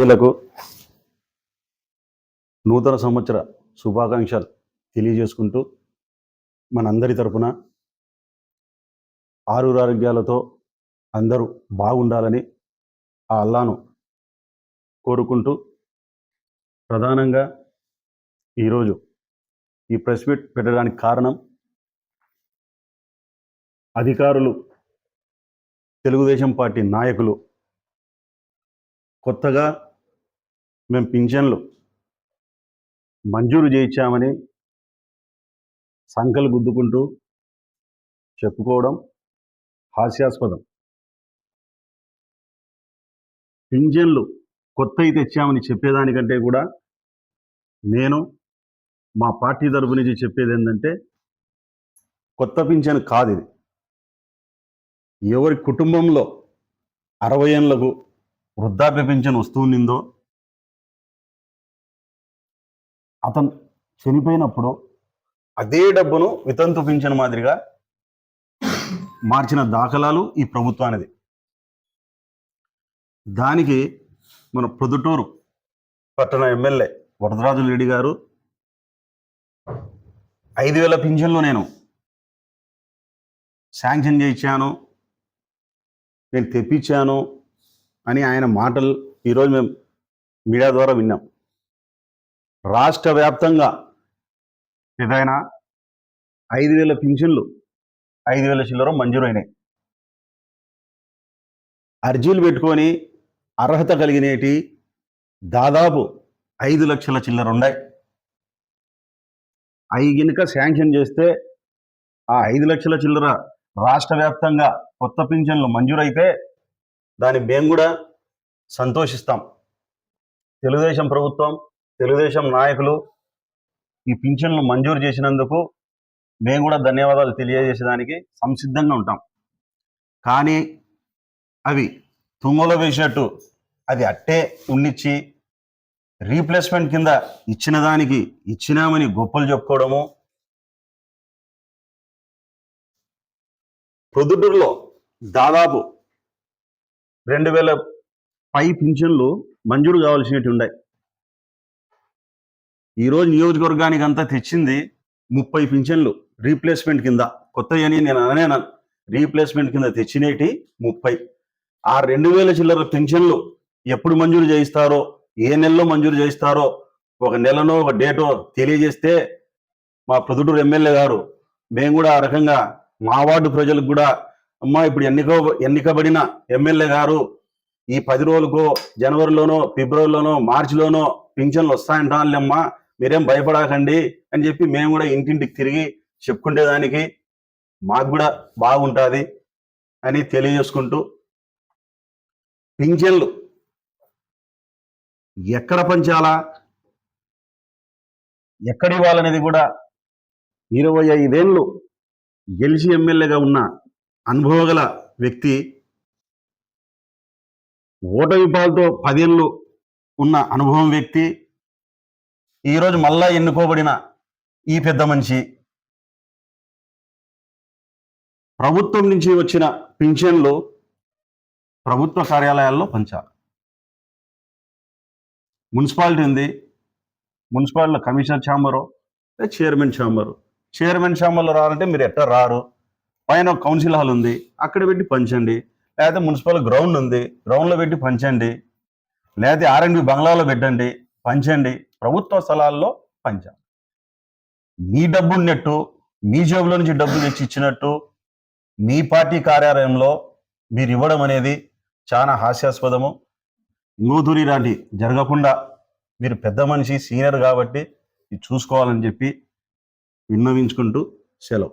ప్రజలకు నూతన సంవత్సర శుభాకాంక్షలు తెలియజేసుకుంటూ మనందరి తరపున ఆరు ఆరోగ్యాలతో అందరూ బాగుండాలని ఆ అల్లాను కోరుకుంటూ ప్రధానంగా ఈరోజు ఈ ప్రెస్ మీట్ పెట్టడానికి కారణం అధికారులు తెలుగుదేశం పార్టీ నాయకులు కొత్తగా మేము పింఛన్లు మంజూరు చేయించామని సంకలు గుద్దుకుంటూ చెప్పుకోవడం హాస్యాస్పదం. పింఛన్లు కొత్తవి తెచ్చామని చెప్పేదానికంటే కూడా నేను మా పార్టీ తరపు నుంచి చెప్పేది ఏంటంటే కొత్త పింఛన్ కాదు ఇది. ఎవరి కుటుంబంలో అరవై ఏళ్ళకు వృద్ధాప్య పింఛన్ వస్తుందో అతను చనిపోయినప్పుడు అదే డబ్బును వితంతు పింఛన్ మాదిరిగా మార్చిన దాఖలాలు ఈ ప్రభుత్వానిది. దానికి మన ప్రొద్దుటూరు పట్టణ ఎమ్మెల్యే వరదరాజు రెడ్డి గారు ఐదు వేల పింఛన్లు నేను శాంక్షన్ చేయించాను నేను తెప్పించాను అని ఆయన మాటలు ఈరోజు మేము మీడియా ద్వారా విన్నాం. రాష్ట్ర వ్యాప్తంగా ఏదైనా ఐదు వేల పింఛన్లు ఐదు వేల చిల్లర మంజూరైనాయి. అర్జీలు పెట్టుకొని అర్హత కలిగినేటి దాదాపు ఐదు లక్షల చిల్లర ఉన్నాయి. అవి గినుక శాంక్షన్ చేస్తే ఆ ఐదు లక్షల చిల్లర రాష్ట్ర వ్యాప్తంగా కొత్త పింఛన్లు మంజూరైతే దాన్ని మేము కూడా సంతోషిస్తాం. తెలుగుదేశం ప్రభుత్వం తెలుగుదేశం నాయకులు ఈ పింఛన్లు మంజూరు చేసినందుకు మేము కూడా ధన్యవాదాలు తెలియజేసేదానికి సంసిద్ధంగా ఉంటాం. కానీ అవి తుంగలో వేసినట్టు అది అట్టే ఉండిచ్చి రీప్లేస్మెంట్ కింద ఇచ్చిన దానికి ఇచ్చినామని గొప్పలు చెప్పుకోవడము. ప్రొద్దుటూరులో దాదాపు రెండు వేల పై పింఛన్లు మంజూరు కావాల్సినవి ఉన్నాయి ఈరోజు నియోజకవర్గానికి అంతా తెచ్చింది ముప్పై పింఛన్లు రీప్లేస్మెంట్ కింద. కొత్త అని నేను అననే రీప్లేస్మెంట్ కింద తెచ్చినేటి ముప్పై. ఆ రెండు వేల చిల్లర పింఛన్లు ఎప్పుడు మంజూరు చేయిస్తారో ఏ నెలలో మంజూరు చేయిస్తారో ఒక నెలనో ఒక డేటో తెలియజేస్తే మా ప్రొద్దుటూరు ఎమ్మెల్యే గారు మేము కూడా ఆ రకంగా మా వార్డు ప్రజలకు కూడా అమ్మా ఇప్పుడు ఎన్నిక ఎన్నికబడిన ఎమ్మెల్యే గారు ఈ పది రోజులకో జనవరిలోనో ఫిబ్రవరిలోనో మార్చిలోనో పింఛన్లు వస్తాయంటానులేమ్మా మీరేం భయపడకండి అని చెప్పి మేము కూడా ఇంటింటికి తిరిగి చెప్పుకునేదానికి మాకు కూడా బాగుంటుంది అని తెలియజేసుకుంటూ పింఛన్లు ఎక్కడ పంచాలా? ఎక్కడ ఇవ్వాలనేది కూడా ఇరవై ఐదేళ్ళు గెలిచి ఎమ్మెల్యేగా ఉన్న అనుభవగల వ్యక్తి ఓటమి పాలతో పదేళ్ళు ఉన్న అనుభవం వ్యక్తి ఈరోజు మళ్ళా ఎన్నుకోబడిన ఈ పెద్ద మనిషి ప్రభుత్వం నుంచి వచ్చిన పింఛన్లు ప్రభుత్వ కార్యాలయాల్లో పంచాలి. మున్సిపాలిటీ ఉంది. మున్సిపాలిటీలో commissioner chamber chairman chamber. Chairman ఛాంబర్లో రావాలంటే మీరు ఎట్లా రారు? పైన ఒక కౌన్సిల్ హాల్ ఉంది. అక్కడ పెట్టి పంచండి. లేకపోతే మున్సిపల్ గ్రౌండ్ ఉంది. గ్రౌండ్లో పెట్టి పంచండి. లేకపోతే ఆర్ఎండ్బి బంగ్లాలో పెట్టండి. పంచండి. ప్రభుత్వ స్థలాల్లో పంచాలి. మీ డబ్బు ఉన్నట్టు మీ జేబులో నుంచి డబ్బులు తెచ్చి ఇచ్చినట్టు మీ పార్టీ కార్యాలయంలో మీరు ఇవ్వడం అనేది చాలా హాస్యాస్పదము. నూదురి లాంటి జరగకుండా మీరు పెద్ద మనిషి సీనియర్ కాబట్టి ఇది చూసుకోవాలని చెప్పి విన్నవించుకుంటూ సెలవు.